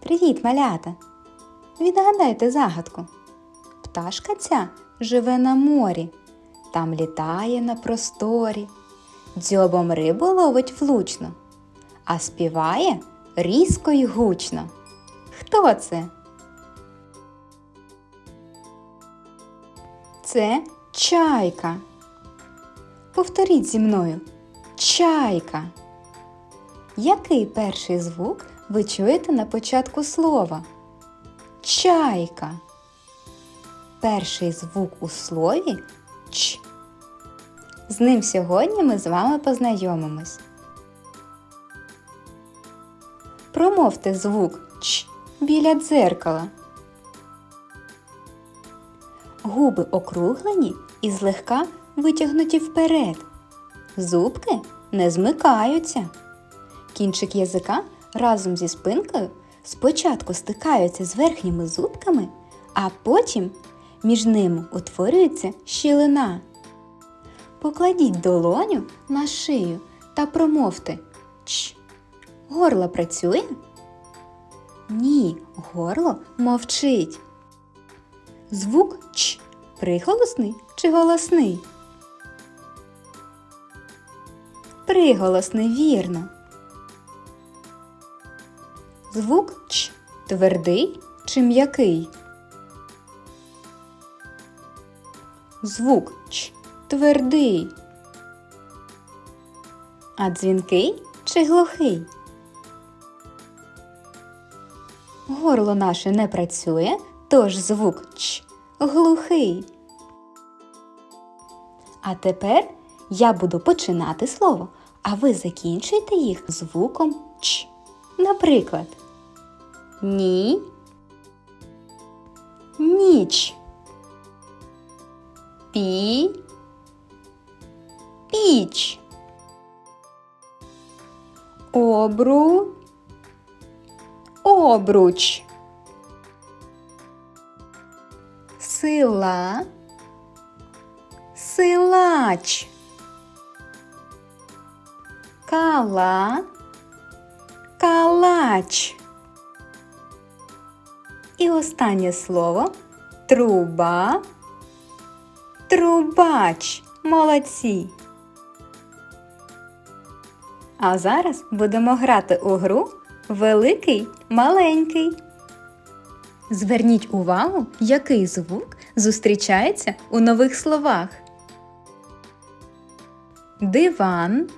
Привіт, малята! Відгадайте загадку. Пташка ця живе на морі, там літає на просторі, дзьобом рибу ловить влучно, а співає різко й гучно. Хто це? Це чайка. Повторіть зі мною. Чайка. Який перший звук ви чуєте на початку слова? Чайка. Перший звук у слові ч. З ним сьогодні ми з вами познайомимось. Промовте звук ч біля дзеркала. Губи округлені і злегка витягнуті вперед. Зубки не змикаються. Кінчик язика разом зі спинкою спочатку стикаються з верхніми зубками, а потім між ними утворюється щілина. Покладіть долоню на шию та промовте Ч. Горло працює? Ні, горло мовчить. Звук Ч приголосний чи голосний? Приголосний вірно. Звук Ч твердий чи м'який? Звук Ч твердий. А дзвінкий чи глухий? Горло наше не працює, тож звук Ч глухий. А тепер я буду починати слово, а ви закінчуйте їх звуком Ч. Наприклад, ні, ніч, пі, піч, обру, обруч, сила, силач, кала, калач. І останнє слово труба, трубач. Молодці. А зараз будемо грати у гру Великий маленький. Зверніть увагу, який звук зустрічається у нових словах. Диван.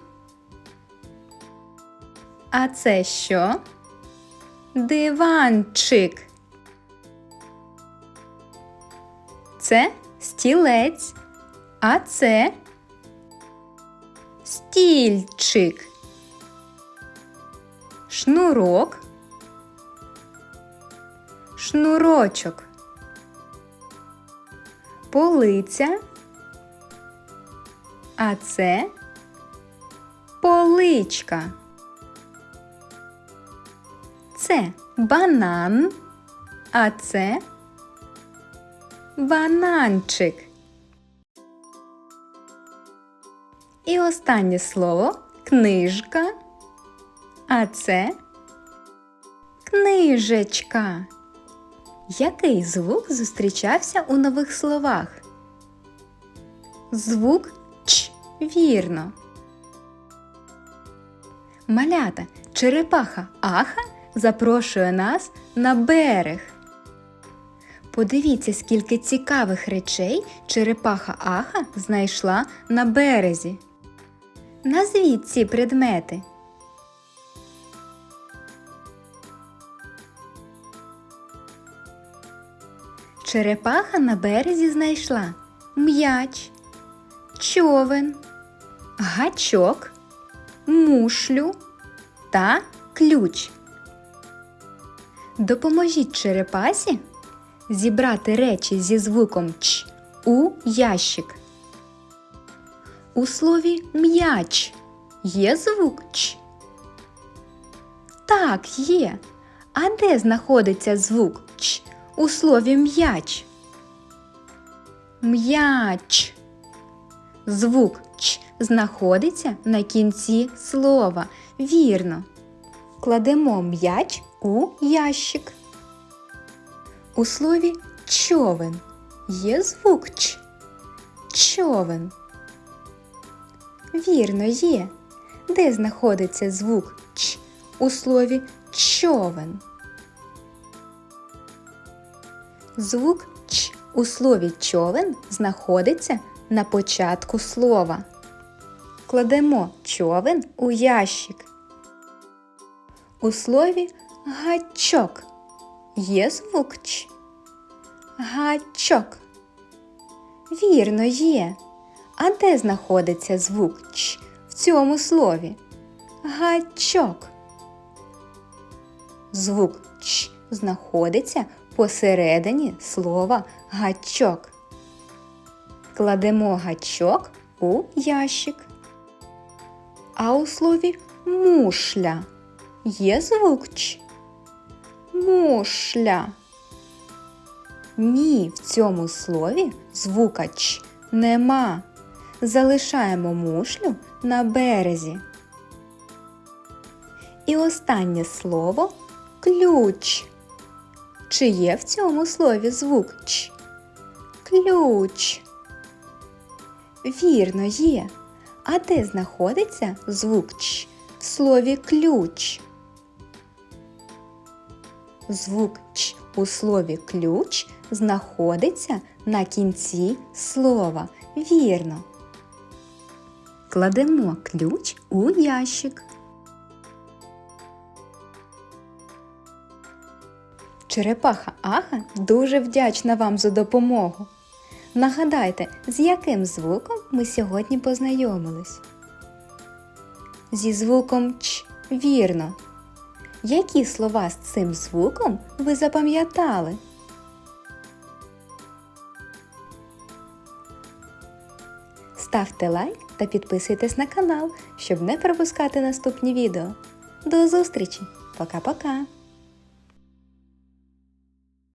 А це що? Диванчик. Це стілець. А це стільчик. Шнурок. Шнурочок. Полиця. А це поличка. Це банан, а це бананчик. І останнє слово книжка, а це книжечка. Який звук зустрічався у нових словах? Звук Ч. Вірно. Малята, черепаха Аха запрошує нас на берег. Подивіться, скільки цікавих речей черепаха Аха знайшла на березі. Назвіть ці предмети. Черепаха на березі знайшла м'яч, човен, гачок, мушлю та ключ. Допоможіть черепасі зібрати речі зі звуком Ч у ящик. У слові м'яч є звук Ч? Так, є. А де знаходиться звук Ч у слові м'яч? М'яч. Звук Ч знаходиться на кінці слова. Вірно. Кладемо м'яч у ящик. У слові човен є звук Ч. Човен. Вірно є. Де знаходиться звук Ч у слові човен? Звук Ч у слові човен знаходиться на початку слова. Кладемо човен у ящик. У слові гачок є звук Ч. Гачок. Вірно є. А де знаходиться звук Ч в цьому слові? Гачок. Звук Ч знаходиться посередині слова гачок. Кладемо гачок у ящик. А у слові мушля є звук Ч. Мушля. Ні, в цьому слові звука Ч нема. Залишаємо мушлю на березі. І останнє слово ключ. Чи є в цьому слові звук Ч? Ключ. Вірно, є. А де знаходиться звук Ч в слові ключ? Звук Ч у слові ключ знаходиться на кінці слова. Вірно. Кладемо ключ у ящик. Черепаха Ага дуже вдячна вам за допомогу. Нагадайте, з яким звуком ми сьогодні познайомились? Зі звуком Ч. Вірно. Які слова з цим звуком ви запам'ятали? Ставте лайк та підписуйтесь на канал, щоб не пропускати наступні відео. До зустрічі! Пока-пока!